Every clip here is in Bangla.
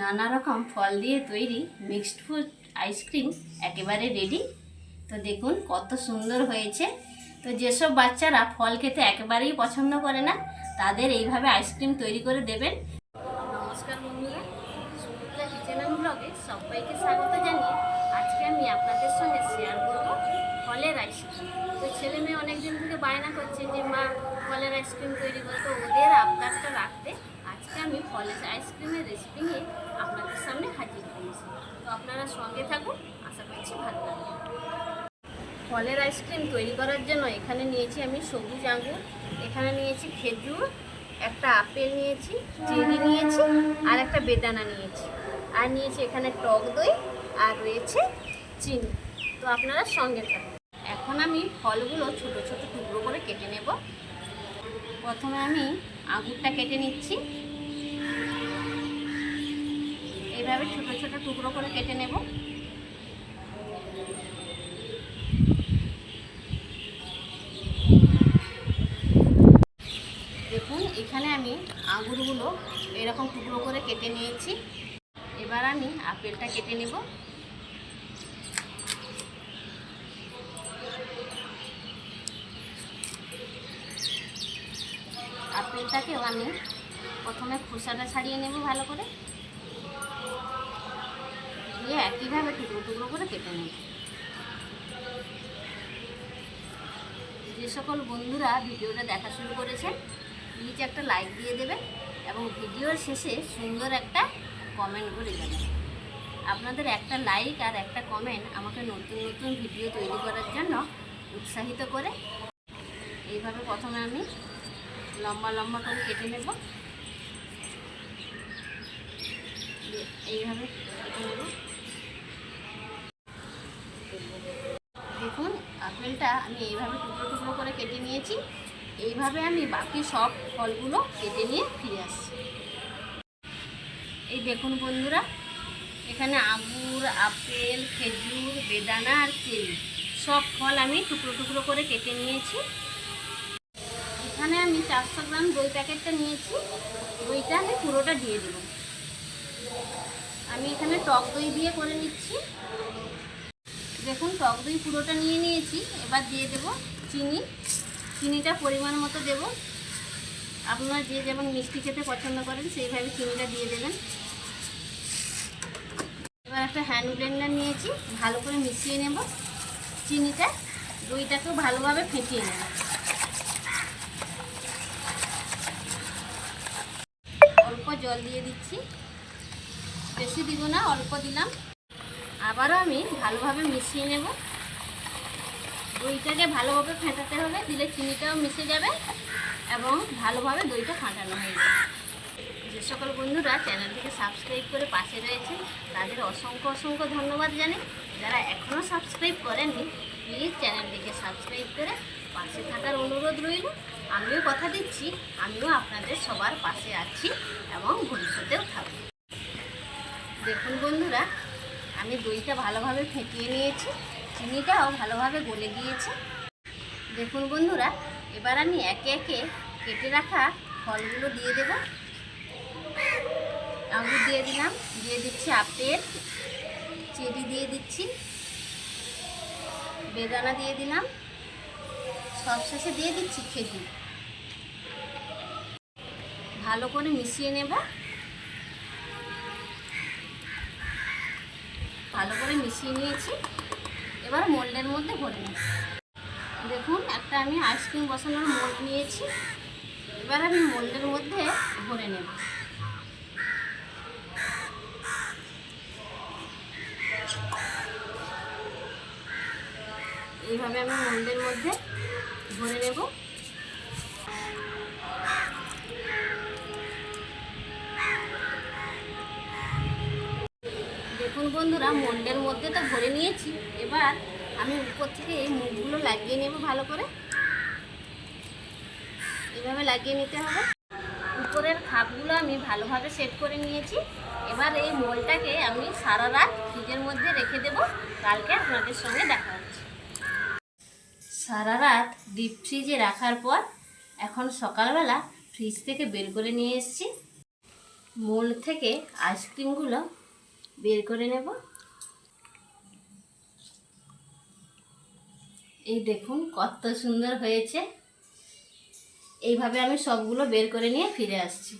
নানা রকম ফল দিয়ে তৈরি মিক্সড ফ্রুট আইসক্রিম একেবারে রেডি তো দেখুন কত সুন্দর হয়েছে। তো যেসব বাচ্চারা ফল খেতে একেবারেই পছন্দ করে না, তাদের এইভাবে আইসক্রিম তৈরি করে দেবেন। নমস্কার বন্ধুরা সুমিত্রা ব্লগে সবাইকে স্বাগত জানিয়ে আজকে আমি আপনাদের সঙ্গে শেয়ার করব ফলের আইসক্রিম তো ছেলে মেয়ে অনেক দিন থেকে বায়না করছে যে, মা, ফলের আইসক্রিম তৈরি করে। তো ওদের আবদারটা রাখতে আজকে আমি ফলের আইসক্রিমের রেসিপি নিয়ে আপনাদের সামনে হাজির হয়েছি। তো আপনারা সঙ্গে থাকুন, আশা করছি ভালো লাগবে। ফলের আইসক্রিম তৈরি করার জন্য এখানে নিয়েছি আমি সবুজ আঙুর এখানে নিয়েছি খেজুর, একটা আপেল নিয়েছি চেরি নিয়েছি, আর একটা বেদানা নিয়েছি। আর নিয়েছি এখানে টক দই, আর রয়েছে চিনি। তো আপনারা সঙ্গে থাকুন। এখন আমি ফলগুলো ছোট ছোট টুকরো করে কেটে নেব। প্রথমে আমি আঙুরটা কেটে নিচ্ছি। এইভাবে ছোট ছোট টুকরো করে কেটে নেব। দেখুন, এখানে আমি আঙুরগুলো এরকম টুকরো করে কেটে নিয়েছি। এবার আমি আপেলটা কেটে নেব। আপেলটাকেও আমি প্রথমে খোসাটা ছাড়িয়ে নেব ভালো করে। দিয়ে একইভাবে টুকরো টুকরো করে কেটে নেব। যে সকল বন্ধুরা ভিডিওটা দেখা শুরু করেছেন প্লিজ একটা লাইক দিয়ে দেবেন এবং ভিডিওর শেষে সুন্দর একটা কমেন্ট করে যাবেন আপনাদের একটা লাইক আর একটা কমেন্ট আমাকে নতুন নতুন ভিডিও তৈরি করার জন্য উৎসাহিত করে এইভাবে প্রথমে আমি লম্বা লম্বা করে কেটে নেব। এইভাবে কেটে নেব দেখুন আপেলটা আমি এইভাবে টুকরো টুকরো করে কেটে নিয়েছি এইভাবে আমি বাকি সব ফলগুলো কেটে নিয়ে ফিরে আসছি। এই দেখুন বন্ধুরা, এখানে আঙুর আপেল, খেজুর, বেদানা আর চেরি সব ফল আমি টুকরো টুকরো করে কেটে নিয়েছি। এখানে আমি চারশো গ্রাম দই প্যাকেটটা নিয়েছি, দইটা আমি পুরোটা দিয়ে দেবো। আমি এখানে টক দই দিয়ে করে নিচ্ছি। দেখুন, টক দই পুরোটা নিয়ে নিয়েছি, এবার দিয়ে দেব চিনি। চিনিটা পরিমাণ মতো দেব। আপনারা যে যেমন মিষ্টি খেতে পছন্দ করেন, সেইভাবে চিনিটা দিয়ে দেবেন। এবার একটা হ্যান্ড ব্লেন্ডার নিয়েছি, ভালো করে মিশিয়ে নেব। চিনিটা দইটাকেও ভালোভাবে ফেটিয়ে নেব। অল্প জল দিয়ে দিচ্ছি। বেশি দিব না, অল্প দিলাম। আবারও আমি ভালোভাবে মিশিয়ে নেব। দইটাকে ভালোভাবে ফেটাতে হবে দিলে চিনিটাও মিশে যাবে এবং ভালোভাবে দইটা ফাটানো হয়ে যাবে। যে সকল বন্ধুরা চ্যানেলটিকে সাবস্ক্রাইব করে পাশে রয়েছে তাদের অসংখ্য অসংখ্য ধন্যবাদ জানাই যারা এখনও সাবস্ক্রাইব করেননি প্লিজ চ্যানেলটিকে সাবস্ক্রাইব করে পাশে থাকার অনুরোধ রইল। আমিও কথা দিচ্ছি, আমিও আপনাদের সবার পাশে আছি এবং ভবিষ্যতেও থাকব। দেখুন বন্ধুরা, আমি দইটা ভালোভাবে ফেটিয়ে নিয়েছি। চিনিটাও ভালোভাবে গলে গিয়েছে। দেখুন বন্ধুরা, এবার আমি একে একে কেটে রাখা ফলগুলো দিয়ে দেব। আঙুর দিয়ে দিলাম, দিয়ে দিচ্ছি আপেল চেরি দিয়ে দিচ্ছি, বেদানা দিয়ে দিলাম সবশেষে দিয়ে দিচ্ছি খেজুর। ভালো করে মিশিয়ে নেব। ভালো করে মিশিয়ে নিয়েছি। এবার মোল্ডের মধ্যে ভরে নিচ্ছি দেখুন, একটা আমি আইসক্রিম বসানোর মোল্ড নিয়েছি। এবার আমি মোল্ডের মধ্যে ভরে নেব। এইভাবে আমি মোল্ডের মধ্যে ভরে নেব। দেখুন বন্ধুরা মোল্ডের মধ্যে তো ভরে নিয়েছি। এবার আমি উপর থেকে এই মুখগুলো লাগিয়ে নেব ভালো করে। এভাবে লাগিয়ে নিতে হবে। উপরের খাপগুলো আমি ভালোভাবে সেট করে নিয়েছি। এবার এই মোলটাকে আমি সারা রাত ফ্রিজের মধ্যে রেখে দেব। কালকে আপনাদের সঙ্গে দেখা হচ্ছে। সারা রাত ডিপ ফ্রিজে রাখার পর এখন সকালবেলা ফ্রিজ থেকে বের করে নিয়ে এসেছি। মোল্ড থেকে আইসক্রিমগুলো বের করে নেব। এই দেখুন কত সুন্দর হয়েছে। এইভাবে আমি সবগুলো বের করে নিয়ে ফিরে আসছি।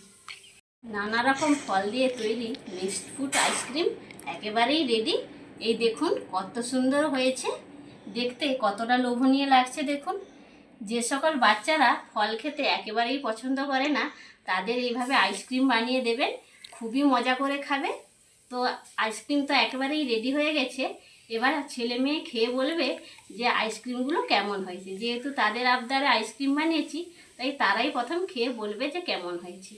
নানা রকম ফল দিয়ে তৈরি মিক্সড ফ্রুট আইসক্রিম একেবারেই রেডি এই দেখুন কত সুন্দর হয়েছে। দেখতে কতটা লোভনীয় লাগছে দেখুন। যে সকল বাচ্চারা ফল খেতে একেবারেই পছন্দ করে না, তাদের এইভাবে আইসক্রিম বানিয়ে দেবেন। খুবই মজা করে খাবে। তো আইসক্রিম তো একেবারেই রেডি হয়ে গেছে। এবার ছেলে মেয়ে খেয়ে বলবে যে আইসক্রিমগুলো কেমন হয়েছে। যেহেতু তাদের আবদারে আইসক্রিম বানিয়েছি, তাই তারাই প্রথম খেয়ে বলবে যে কেমন হয়েছে।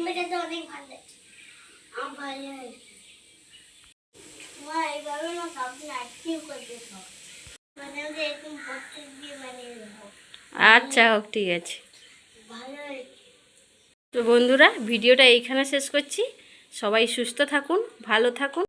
অনেক ভালো আমার ভালো আচ্ছা হোক, ঠিক আছে। তো বন্ধুরা, ভিডিওটা এইখানে শেষ করছি। সবাই সুস্থ থাকুন, ভালো থাকুন।